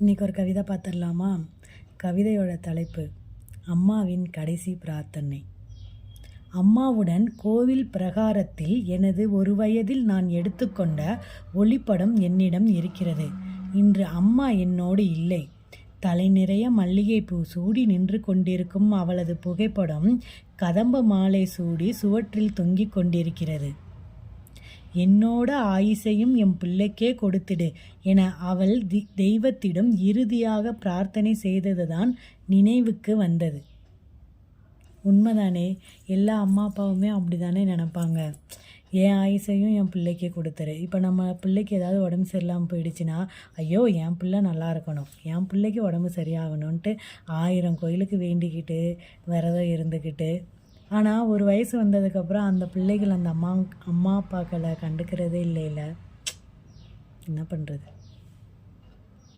இன்றைக்கி ஒரு கவிதை பார்த்துடலாமா கவிதையோட தலைப்பு அம்மாவின் கடைசி பிரார்த்தனை. அம்மாவுடன் கோவில் பிரகாரத்தில் எனது ஒரு வயதில் நான் எடுத்துக்கொண்ட ஒளிப்படம் என்னிடம் இருக்கிறது. இன்று அம்மா என்னோடு இல்லை. தலை நிறைய மல்லிகைப்பூ சூடி நின்று கொண்டிருக்கும் அவளது புகைப்படம் கதம்ப மாலை சூடி சுவற்றில் தொங்கிக் கொண்டிருக்கிறது. என்னோட ஆயுசையும் என் பிள்ளைக்கே கொடுத்துடு என அவள் தி தெய்வத்திடம் இறுதியாக பிரார்த்தனை செய்ததுதான் நினைவுக்கு வந்தது. உண்மைதானே? எல்லா அம்மா அப்பாவுமே அப்படி தானே நினப்பாங்க. என் ஆயுசையும் என் பிள்ளைக்கே கொடுத்துரு. இப்போ நம்ம பிள்ளைக்கு ஏதாவது உடம்பு சரியில்லாமல் போயிடுச்சுன்னா ஐயோ என் பிள்ளை நல்லா இருக்கணும். என் பிள்ளைக்கு உடம்பு சரியாகணும்ன்ட்டு ஆயிரம் கோயிலுக்கு வேண்டிக்கிட்டு விரதம் இருந்துக்கிட்டு ஆனால் ஒரு வயசு வந்ததுக்கப்புறம் அந்த பிள்ளைகள் அந்த அம்மா அம்மா அப்பாக்களை கண்டுக்கிறதே இல்லை என்ன பண்ணுறது